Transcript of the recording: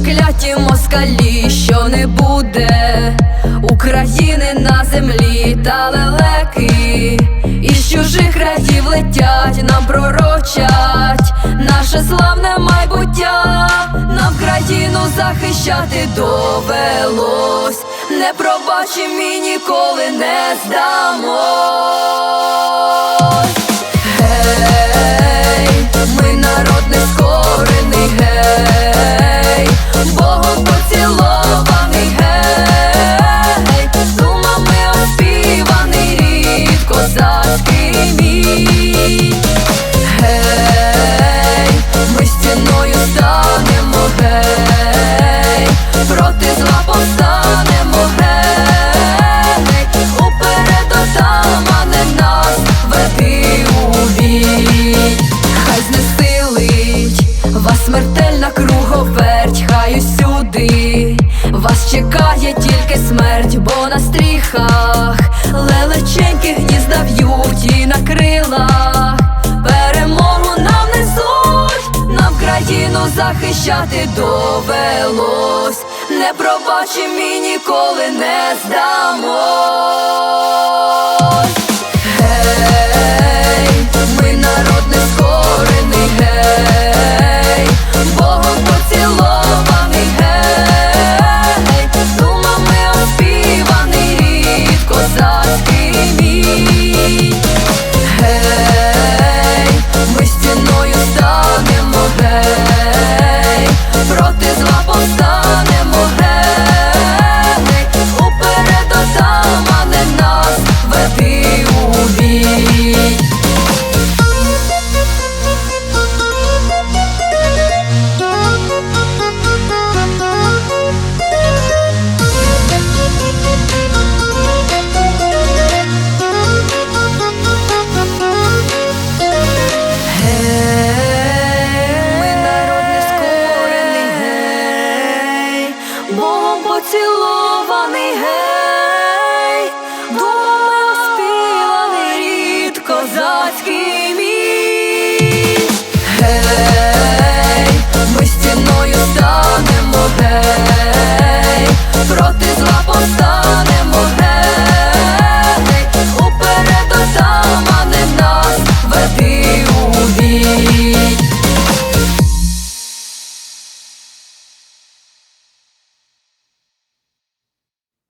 Закляті москалі, що не буде України на землі та лелеки. Із чужих країв летять, нам пророчать наше славне майбуття, нам країну захищати довелось, не пробачимо і ніколи не здамось. Захищати довелось, не пробачим і ніколи не здамо. поцілований гей, думи оспівали рід козацький мій. Гей, ми стіною станемо гей.